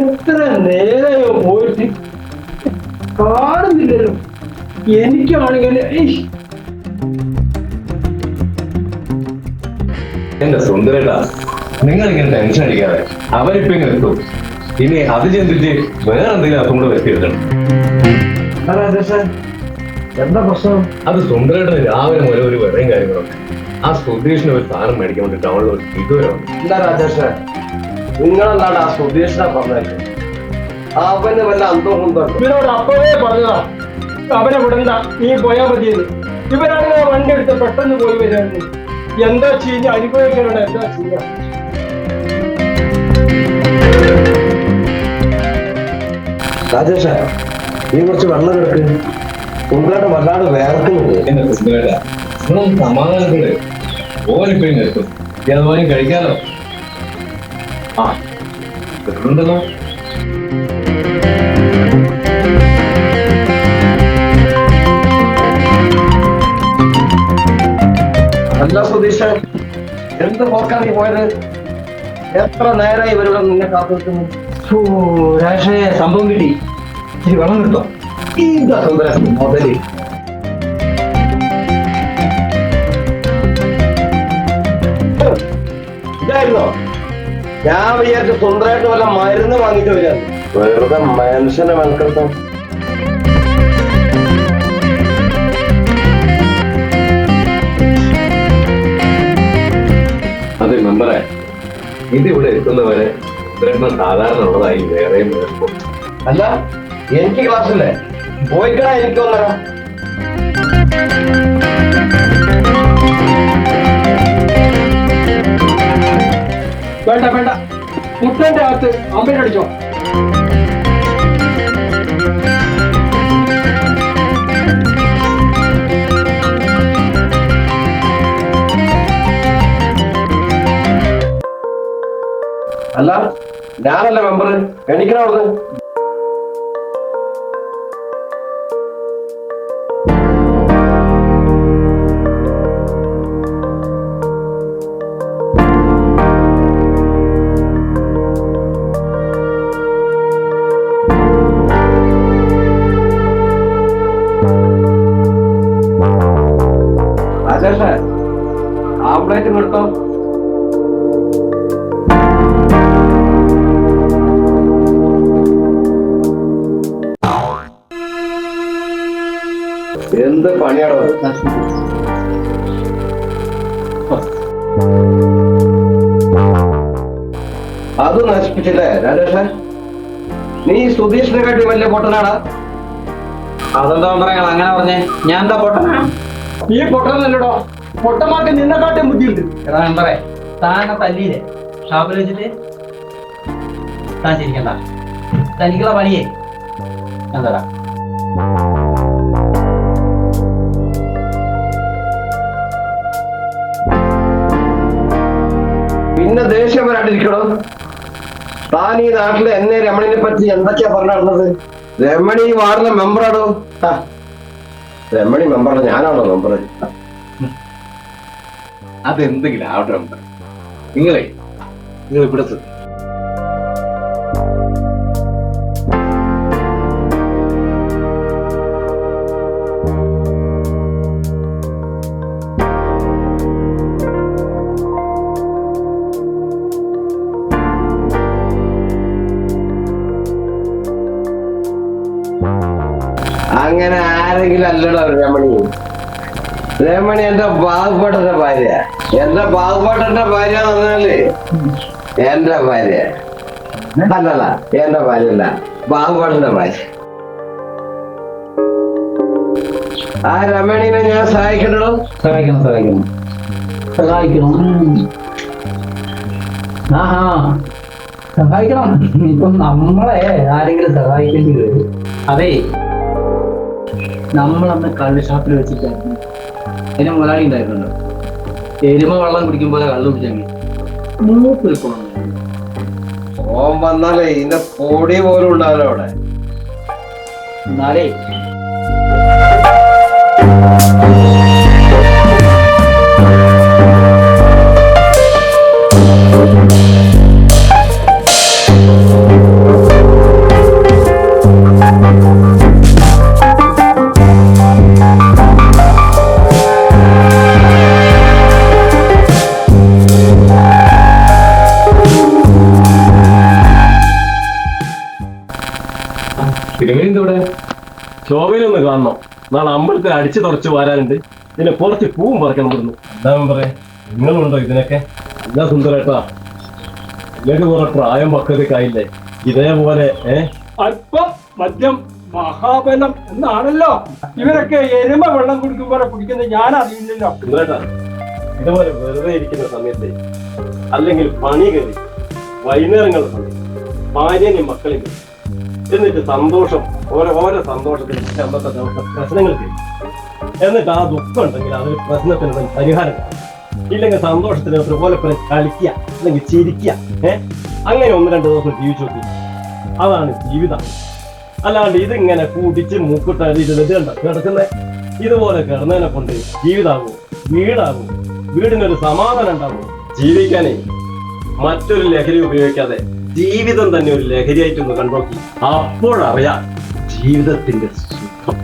എത്ര നേരെയോ പോയിട്ട്? കാണുന്നില്ലല്ലോ. എനിക്കാണെങ്കിൽ എന്റെ സുന്ദരേട്ടാ നിങ്ങൾ ഇങ്ങനെ ടെൻഷൻ അടിക്കാതെ അവരിപ്പോ ഇങ്ങനെ എത്തും ഇനി അത് ചിന്തിച്ച് വേറെ എന്തെങ്കിലും അതും കൂടെ വെച്ചിരുത്തണം എന്താ രാജേഷേ? എന്താ പ്രശ്നം? അത് സുന്ദരേട്ടന് രാവിലെ മുതൽ ഒരു വെറയും കാര്യങ്ങളൊക്കെ. ആ സുധീഷിന് ഒരു സാധനം മേടിക്കാൻ വേണ്ടി ടൗണിൽ ഒരു ഇതുവരെ എന്താ രാജേഷേ. നിങ്ങളെന്താണ് ആ സുധീഷിനെ പറഞ്ഞത് അവന് വല്ല അന്തവും കുന്തം ഇവരോട് അപ്പോഴേ പറഞ്ഞതാ. അവനെ വിടണ്ട നീ പോയാ മതിയെന്ന്. ഇവരാണെങ്കിൽ വണ്ടി എടുത്ത് പെട്ടെന്ന് പോയി വരായിരുന്നു എന്താ ചെയ്യുക അനുഭവിക്കാനുള്ള എന്താ ചെയ്യുക രാജേഷേ നീ കുറച്ച് വെള്ളം കിടക്ക് കുമ്പളായിട്ട് വല്ലാണ്ട് വേർക്കുന്നുണ്ട് സമാധാനത്തിൽ അതുപോലെ കഴിക്കാലോ? ആ കിട്ടുന്നുണ്ടല്ലോ അല്ല സുധീഷ എന്ത് പോക്കാ നീ പോയത്? എത്ര നേരമായി ഇവരുടെ നിന്നെ കാത്തു നിൽക്കുന്നു രാജേ സംഭവം കിട്ടി. ഇച്ചിരി വെള്ളം കിട്ടോ. ഇതാ സുന്ദര മുതൽ ഇതായിരുന്നോ. ഞാൻ വിചാരിച്ച സ്വന്തമായിട്ട് വല്ല മരുന്ന് വരാൻ വെറുതെ മനുഷ്യനെ അതെ മെമ്പറെ ഇതിവിടെ എത്തുന്നവരെ സുന്ദരേട്ടൻ സാധാരണ ഉള്ളതായി വേറെയും. അല്ല എനിക്ക് ക്ലാസ് ഇല്ലേ? പോയിക്കടാ എനിക്ക് ഒന്നര വേണ്ട വേണ്ട. മുട്ടന്റെ അകത്ത് അമ്മയിലടിച്ചോ അല്ല ഞാനല്ല മെമ്പർ എണിക്കണ അവിടുന്ന്. ആംപ്ലേറ്റ് കൊടുത്തോ എന്ത് പണിയാണോ അത് നശിപ്പിച്ചില്ലേ രാജേഷേ? നീ സുധീഷിനെ കാട്ടി വലിയ പൊട്ടനാടാ. അതെന്താ പറയാ അങ്ങനെ പറഞ്ഞേ? ഞാൻ എന്താ പൊട്ടനാ? ഈ പൊട്ടനല്ലടോ. പൊട്ടമാക്ക് നിന്നെ കാട്ടി ബുദ്ധിയുണ്ട്. എടാ മെമ്പറേ താനെ തല്ലിയില്ലേ ഷാപ്പിൽ വെച്ചിട്ട് താൻ ചിരിക്കണ്ട. തനിക്കുള്ള പണിയേ. ഞാൻ തരാം പിന്നെ ദേഷ്യം വരാണ്ടിരിക്കണോ? താൻ ഈ നാട്ടിലെ എന്നെ രമണിനെ പറ്റി എന്തൊക്കെയാ പറഞ്ഞു നടന്നത്? രമണി വാർഡിലെ മെമ്പറാണോ രമണി മെമ്പറാണ് ഞാനാണോ മെമ്പർ അതെന്തെങ്കിലും ആവട്ടെ മെമ്പറെ നിങ്ങളെ നിങ്ങൾ ഇവിടെ അങ്ങനെ ആരെങ്കിലും അല്ലടോ രമണി. രമണി എന്റെ ബാഗ്പാട്ടന്റെ ഭാര്യ. എന്റെ ബാഗ്പാട്ടന്റെ ഭാര്യ പറഞ്ഞാൽ എന്റെ ഭാര്യ. അല്ലല്ല എന്റെ ഭാര്യ അല്ല ബാഗ്പാട്ടന്റെ ഭാര്യ. ആ രമണീനെ ഞാൻ സഹായിക്കണോ സഹായിക്കണം സഹായിക്കണം. സഹായിക്കണം. ആഹാ സഹായിക്കണം. ഇപ്പം നമ്മളെ ആരെങ്കിലും സഹായിക്കേണ്ടി വരും. അതെ നമ്മളന്ന് കള്ള് ഷാപ്പിൽ വെച്ചിട്ടായിരുന്നു. അതിന് മുതലാളി ഉണ്ടായിരുന്നല്ലോ എരുമ വെള്ളം കുടിക്കുമ്പോൾ കള്ളു കുടിച്ചെങ്കിൽ മൂപ്പ് നിൽക്കണം. ഓൻ വന്നാലേ ഇതിന്റെ പൊടി പോലും ഉണ്ടാവില്ല അവിടെ. എന്നാലേ. തിരുമേനി ഇവിടെ ശോഭനൊന്ന് കാണണം. നാളെ അമ്പലത്തിൽ അടിച്ചു തുറച്ചു വരാനുണ്ട്. പിന്നെ കുറച്ച് പൂവും പറിക്കണം ഇവിടുന്ന്. എന്താ പറയാ നിങ്ങളുണ്ടോ ഇതിനൊക്കെ? എന്താ സുന്ദരേട്ടാ. നിങ്ങൾക്ക് കുറെ പ്രായം പക്വതൊക്കെ ആയില്ലേ? ഇതേപോലെ ഏ? അല്പം മദ്യം മഹാബലം എന്നാണല്ലോ. ഇവരൊക്കെ എരുമ വെള്ളം കുടിക്കുമ്പോൾ കുടിക്കുന്നത് ഞാൻ അറിയില്ലല്ലോ സുന്ദരേട്ടാ ഇതുപോലെ വെറുതെ ഇരിക്കുന്ന സമയത്ത് അല്ലെങ്കിൽ പണി കയറി വൈകുന്നേരങ്ങളുടെ സമയത്ത് ഭാര്യനെയും മക്കളെയും. എന്നിട്ട് സന്തോഷം ഓരോ ഓരോ സന്തോഷത്തിന് അന്നത്തെ ദിവസം എന്നിട്ട് ആ ദുഃഖം ഉണ്ടെങ്കിൽ അതൊരു പ്രശ്നത്തിന് പരിഹാരം ഇല്ലെങ്കിൽ സന്തോഷത്തിന് ഒരുപോലെ പോലെ കളിക്കുക അല്ലെങ്കിൽ ചിരിക്കുക ഏഹ് അങ്ങനെ ഒന്ന് രണ്ട് ദിവസം ജീവിച്ചു നോക്കി. അതാണ് ജീവിതം. അല്ലാണ്ട് ഇതിങ്ങനെ കൂട്ടിച്ച് മൂക്കിട്ട് ഇരുന്നിട്ട് കണ്ട? കിടക്കുന്ന? ഇതുപോലെ കിടന്നതിനെ കൊണ്ട് ജീവിതാകും വീടാകും വീടിനൊരു സമാധാനം ഉണ്ടാകും ജീവിക്കാനേ. മറ്റൊരു ലഹരി ഉപയോഗിക്കാതെ ജീവിതം തന്നെ ഒരു ലഹരിയായിട്ടൊന്ന് കണ്ടോക്കി അപ്പോഴറിയാം ജീവിതത്തിന്റെ സുഖം.